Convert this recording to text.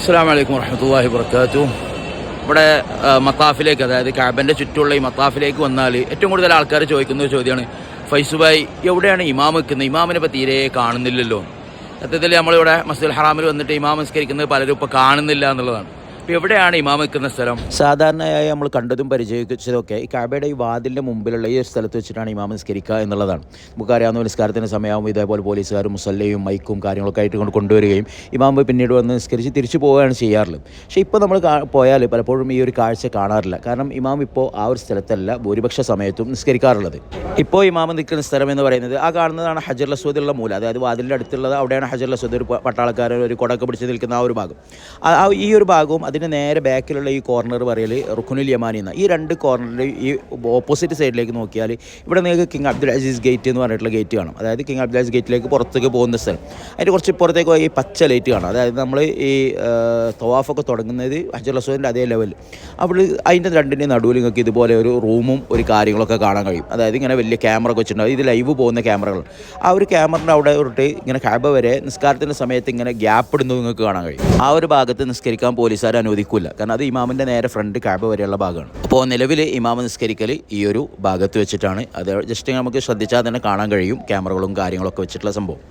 അസ്സാം വലൈക്കും വർഹമത്തല്ലാഹി വർക്കാത്തു ഇവിടെ മത്താഫിലേക്ക് അതായത് ക്യാബിന്റെ ചുറ്റുമുള്ള ഈ മത്താഫിലേക്ക് വന്നാൽ ഏറ്റവും കൂടുതൽ ആൾക്കാർ ചോദിക്കുന്ന ഒരു ചോദ്യമാണ് ഫൈസുബായി എവിടെയാണ് ഇമാം നിൽക്കുന്നത്? ഇമാമിനെ ഇപ്പോൾ തീരെ കാണുന്നില്ലല്ലോ. സത്യത്തിൽ നമ്മളിവിടെ മസ്ജിദ് ഹറാമിൽ വന്നിട്ട് ഇമാം നിസ്കരിക്കുന്നത് പലരും ഇപ്പോൾ കാണുന്നില്ല എന്നുള്ളതാണ്. എവിടെയാണ് ഇമാം നിൽക്കുന്ന സ്ഥലം? സാധാരണയായി നമ്മൾ കണ്ടതും പരിചയിച്ചതൊക്കെ ഈ കാബയുടെ ഈ വാതിലിന്റെ മുമ്പിലുള്ള ഈ ഒരു സ്ഥലത്ത് വെച്ചിട്ടാണ് ഇമാം നിസ്കരിക്കുക എന്നുള്ളതാണ്. നമുക്കറിയാവുന്ന നിസ്കാരത്തിന് സമയമാകുമ്പോൾ ഇതേപോലെ പോലീസുകാരും മുസല്ലയും മൈക്കും കാര്യങ്ങളൊക്കെ ആയിട്ട് കൊണ്ട് കൊണ്ടുവരികയും ഇമാം പിന്നീട് വന്ന് നിസ്കരിച്ച് തിരിച്ചു പോവുകയാണ് ചെയ്യാറുള്ളത്. പക്ഷേ ഇപ്പോൾ നമ്മൾ പോയാൽ പലപ്പോഴും ഈ ഒരു കാഴ്ച കാണാറില്ല. കാരണം ഇമാം ഇപ്പോൾ ആ ഒരു സ്ഥലത്തല്ല ഭൂരിപക്ഷ സമയത്തും നിസ്കരിക്കാറുള്ളത്. ഇപ്പോൾ ഇമാം നിൽക്കുന്ന സ്ഥലം എന്ന് പറയുന്നത് ആ കാണുന്നതാണ് ഹജർ ലസ്വദുള്ള മൂല. അതായത് വാതിലിന്റെ അടുത്തുള്ളത് അവിടെയാണ് ഹജർ ലസ്വദ് ഒരു പട്ടാളക്കാരൻ ഒരു കൊടക്ക് പിടിച്ച് നിൽക്കുന്ന ആ ഒരു ഭാഗം. ആ ആ ഈ ഒരു ഭാഗവും അതിന് നേരെ ബാക്കിലുള്ള ഈ കോർണർ പറയൽ റുഖുനുൽ യമാനി എന്ന ഈ രണ്ട് കോർണറിൽ ഈ ഓപ്പോസിറ്റ് സൈഡിലേക്ക് നോക്കിയാൽ ഇവിടെ നിങ്ങൾക്ക് കിങ് അബ്ദുൽ അസീസ് ഗേറ്റ് എന്ന് പറഞ്ഞിട്ടുള്ള ഗേറ്റ് കാണും. അതായത് കിങ് അബ്ദുൽ അസീസ് ഗേറ്റിലേക്ക് പുറത്തേക്ക് പോകുന്ന സ്ഥലം. അതിന്റെ കുറച്ച് പുറത്തേക്ക് ഈ പച്ച ലൈറ്റ് കാണാം. അതായത് നമ്മൾ ഈ തവാഫൊക്കെ തുടങ്ങുന്നത് ഹജർ അതേ ലെവൽ അവിടെ അതിന്റെ രണ്ടിന്റെ നടുവിൽ നിങ്ങൾക്ക് ഇതുപോലെ ഒരു റൂമും ഒരു കാര്യങ്ങളൊക്കെ കാണാൻ കഴിയും. അതായത് ഇങ്ങനെ വലിയ ക്യാമറ ഒക്കെ വെച്ചിട്ടുണ്ടാവും. ഇത് ലൈവ് പോകുന്ന ക്യാമറകൾ ആ ഒരു ക്യാമറയുടെ അവിടെ തൊട്ട് ഇങ്ങനെ ഹാബ് വരെ നിസ്കാരത്തിന്റെ സമയത്ത് ഇങ്ങനെ ഗ്യാപ്പ് ഇടുന്നത് നിങ്ങൾക്ക് കാണാൻ കഴിയും. ആ ഒരു ഭാഗത്ത് നിസ്കരിക്കാൻ പോലീസുകാർ അനുവദിക്കില്ല കാരണം അത് ഇമാമിന്റെ നേരെ ഫ്രണ്ട് ക്യാബ് വരെയുള്ള ഭാഗമാണ്. അപ്പോൾ നിലവിൽ ഇമാമ നിസ്കരിക്കൽ ഈ ഒരു ഭാഗത്ത് വെച്ചിട്ടാണ്. അത് ജസ്റ്റ് നമുക്ക് ശ്രദ്ധിച്ചാൽ തന്നെ കാണാൻ കഴിയും. ക്യാമറകളും കാര്യങ്ങളൊക്കെ വെച്ചിട്ടുള്ള സംഭവം.